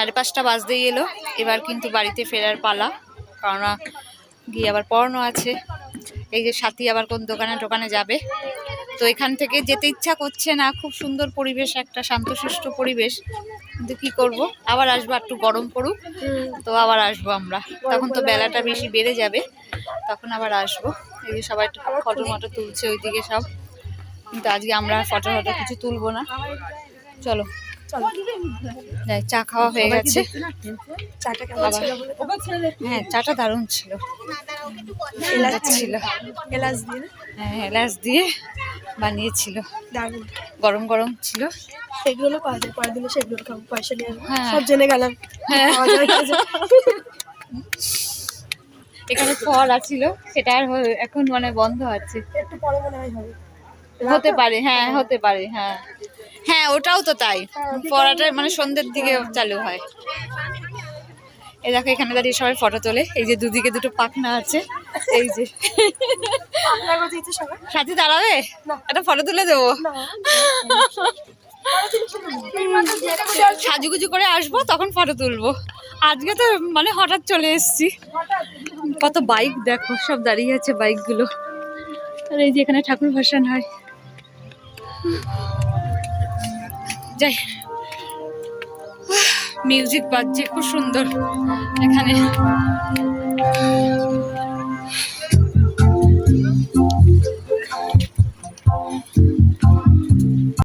সাড়ে পাঁচটা বাজতেই এলো। এবার কিন্তু বাড়িতে ফেরার পালা কারণ গিয়ে আবার পড়ানো আছে। এই যে সাথী আবার কোন দোকানে টোকানে যাবে। তো এখান থেকে যেতে ইচ্ছা করছে না, খুব সুন্দর পরিবেশ, একটা শান্তশিষ্ট পরিবেশ। কিন্তু কি করব? আবার আসব একটু গরম পড়ুক। তো আবার আসব আমরা। তখন তো বেলাটা বেশি বেড়ে যাবে। তখন আবার আসব। এই যে সবাই ফটো মটো তুলছে ওইদিকে সব। কিন্তু আজকে আমরা ফটো ফটো কিছু তুলবো না। চলো। চা খাওয়া হয়ে গেছে। চাটা কেমন ছিল হ্যাঁ চাটা দারুণ ছিল। এলাচ ছিল। এলাচ দিয়ে হ্যাঁ এলাচ দিয়ে বানিয়েছিল। দারুণ। গরম গরম ছিল। সেগুলো পাওয়া যায় পরের দিনে সেগুলো খাব পয়সা নিয়ে হ্যাঁ। সব জেনে গেলাম। হ্যাঁ। এখানে ফল ছিল সেটা আর এখন মানে বন্ধ আছে। একটু পরে মনে হয় হতে পারে হ্যাঁ। হতে পারে হ্যাঁ। হ্যাঁ ওটাও তো তাই। পড়াটা মানে সন্ধ্যের দিকে চালু হয়। এ দেখো এখানে দাঁড়িয়ে সবাই ফটো তোলে। এই যে দুদিকে দুটো পাখনা আছে। এই যে সাথে দাঁড়াবে? একটা ফটো তুলে দেবো? সাজুগুজু করে আসব তখন ফটো তুলবো। আজকে তো মানে হঠাৎ চলে এসেছি। কত বাইক দেখো সব দাঁড়িয়ে আছে বাইকগুলো আর এই যে এখানে ঠাকুর ভাসান হয়। যাই। মিউজিক বাজছে খুব সুন্দর। এখানে।